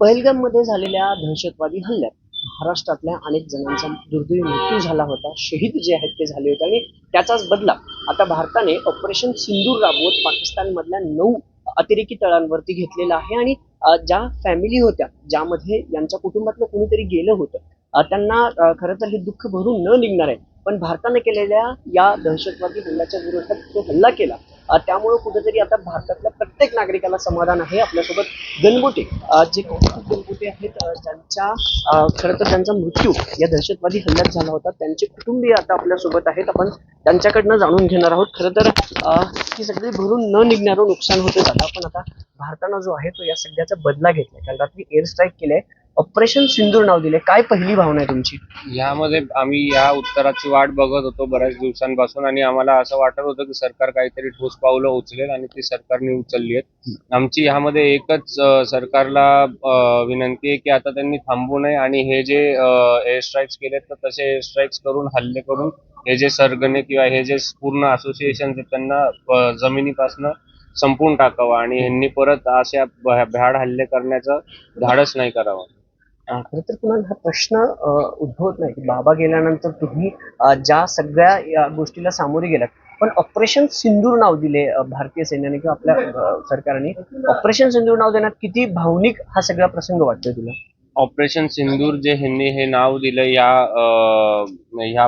पहलगाममध्ये झालेल्या दहशतवादी हल्ल्यात महाराष्ट्रातल्या अनेक जणांचा दुर्दैवी मृत्यू झाला होता. शहीद जे आहेत ते झाले होते आणि त्याचाच बदला आता भारताने ऑपरेशन सिंदूर राबवत पाकिस्तानमधल्या नऊ अतिरेकी तळांवरती घेतलेला आहे आणि ज्या फॅमिली होत्या ज्यामध्ये यांच्या कुटुंबातलं कुणीतरी गेलं होतं त्यांना खरं तर हे दुःख भरून न निघणार आहे. पण भारताने केलेल्या या दहशतवादी हल्ल्याच्या विरोधात जो हल्ला केला. त्यामुळं कुठेतरी आता भारतातल्या प्रत्येक नागरिकाला समाधान आहे आपल्यासोबत गणगोटे. जे कौतुक गणगोटे आहेत ज्यांच्या खरं तर त्यांचा मृत्यू या दहशतवादी हल्ल्यात झाला होता. त्यांचे कुटुंबीय आता आपल्यासोबत आहेत. आपण त्यांच्याकडनं जाणून घेणार आहोत. खरं तर ही सगळी भरून न निघणारं नुकसान होते झालं पण आता भारतानं जो आहे तो या सगळ्याचा बदला घेतलाय. काल रात्री एअर स्ट्राईक आहे ऑपरेशन सिंदूर नाव दिले काय पहिली भावना आहे तुमची? यामध्ये आम्ही या उत्तराची वाट बघत होतो बऱ्याच दिवसांपासून आणि आम्हाला असं वाटत होतं की सरकार काहीतरी ठोस पावलं उचलेल आणि ती सरकारने उचलली आहेत. आमची यामध्ये एकच अं, सरकारला अं, विनंती आहे की आता त्यांनी थांबू नये आणि हे जे एअर स्ट्राईक्स केलेत तर तसे एअर स्ट्राईक्स करून हल्ले करून हे जे सरगणे किंवा हे जे पूर्ण असोसिएशन त्यांना अं, जमिनीपासनं संपून टाकावं आणि यांनी परत अशा भ्या- भ्याड हल्ले करण्याचं धाडस नाही करावं. खरं तर कुणाला हा प्रश्न उद्भवत नाही. की बाबा गेल्यानंतर तुम्ही ज्या सगळ्या या गोष्टीला सामोरे गेलात पण ऑपरेशन सिंदूर नाव दिले भारतीय सैन्याने किंवा आपल्या सरकारने. ऑपरेशन सिंदूर नाव देण्यात किती भावनिक हा सगळा प्रसंग वाटतोय तुला? ऑपरेशन सिंदूर जे ह्यांनी हे नाव दिलं या या,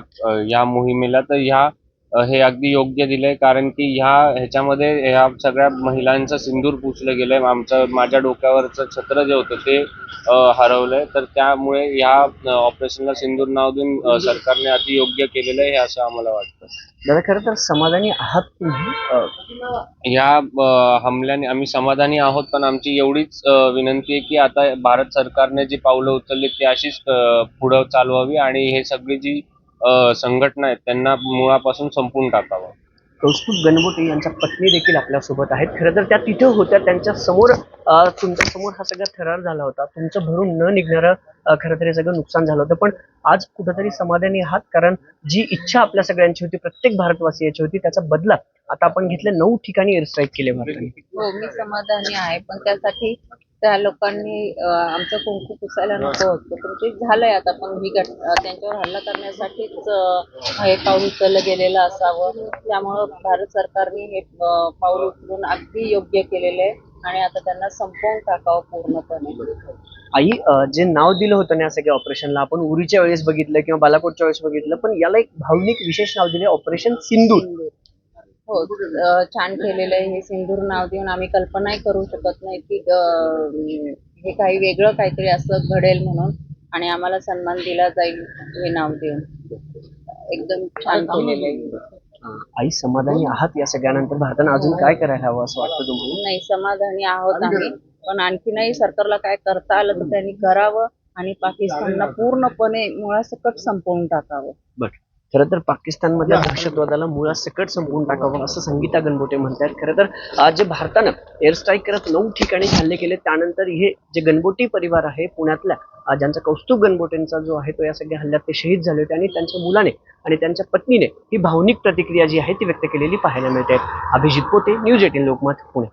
या मोहिमेला तर ह्या हे अगदी योग्य दिलंय. कारण की ह्या ह्याच्यामध्ये ह्या सगळ्या महिलांचं सिंदूर पुसलं गेलंय. आमचं माझ्या डोक्यावरचं छत्र जे होतं ते हरवलंय. तर त्यामुळे ह्या ऑपरेशनला सिंदूर नाव देऊन सरकारने अति योग्य केलेलं आहे हे असं आम्हाला वाटतं. दादा खरं तर समाधानी आहात तुम्ही? ह्या हमल्याने आम्ही समाधानी आहोत पण आमची एवढीच विनंती आहे की आता भारत सरकारने जी पावलं उचलली ती अशीच पुढं चालवावी. आणि हे सगळी जी संघटना आहेत त्यांना मुळापासून संपून टाकावं. कौस्तुभ गणगोटे यांच्या पत्नी देखील आपल्यासोबत आहेत. खरं तर त्या तिथे होत्या त्यांच्यासमोर तुमच्यासमोर हा सगळा थरार झाला होता. तुमचं भरून न निघणारं खरं तर हे सगळं नुकसान झालं होतं. पण आज कुठंतरी समाधानी आहात कारण जी इच्छा आपल्या सगळ्यांची होती प्रत्येक भारतवासियाची होती त्याचा बदला आता आपण घेतले नऊ ठिकाणी एअर स्ट्राईक केले भारताने. हो मी समाधानी आहे पण त्यासाठी त्या लोकांनी आमचं कुंकू पुसायला नको होतं. पण ते झालंय आता पण ही घट त्यांच्यावर हल्ला करण्यासाठीच हे पाऊल उचललं गेलेलं असावं. त्यामुळं भारत सरकारने हे पाऊल उचलून अगदी योग्य केलेलं आहे आणि आता त्यांना संपवून टाकावं पूर्णपणे. आई जे नाव दिलं होतं ना या सगळ्या ऑपरेशनला आपण उरीच्या वेळेस बघितलं किंवा बालाकोटच्या वेळेस बघितलं पण याला एक भावनिक विशेष नाव दिले ऑपरेशन सिंदूर. हो छान केलेलं आहे. हे सिंदूर नाव देऊन आम्ही कल्पनाही करू शकत नाही की अं, हे काही वेगळं काहीतरी असं घडेल म्हणून आणि आम्हाला सन्मान दिला जाईल हे नाव देऊन. एकदम छान केलेलं आहे. आई समाधानी आहात या सगळ्यानंतर? भारतानं अजून काय करायला हवं असं वाटतं तुम्हाला? नाही समाधानी आहोत आम्ही. पण आणखीनही सरकारला काय करता आलं तर त्यांनी करावं आणि पाकिस्तानला पूर्णपणे मुळासकट संपवून टाकावं. बर. खरं तर पाकिस्तानमधल्या दहशतवादाला मुळासकट संपवून टाकावं असं संगीता गणगोटे म्हणतात खरं तर आज जे भारतानं एअर स्ट्राईक करत नऊ ठिकाणी हल्ले केले त्यानंतर हे जे गणबोटी परिवार आहे पुण्यातल्या ज्यांचा कौस्तुभ गणबोटेंचा जो आहे तो या सगळ्या हल्ल्यात ते शहीद झाले होते आणि त्यांच्या मुलाने आणि त्यांच्या पत्नीने ही भावनिक प्रतिक्रिया जी आहे ती व्यक्त केलेली पाहायला मिळते. अभिजित पोते न्यूज एटीन लोकमत पुणे.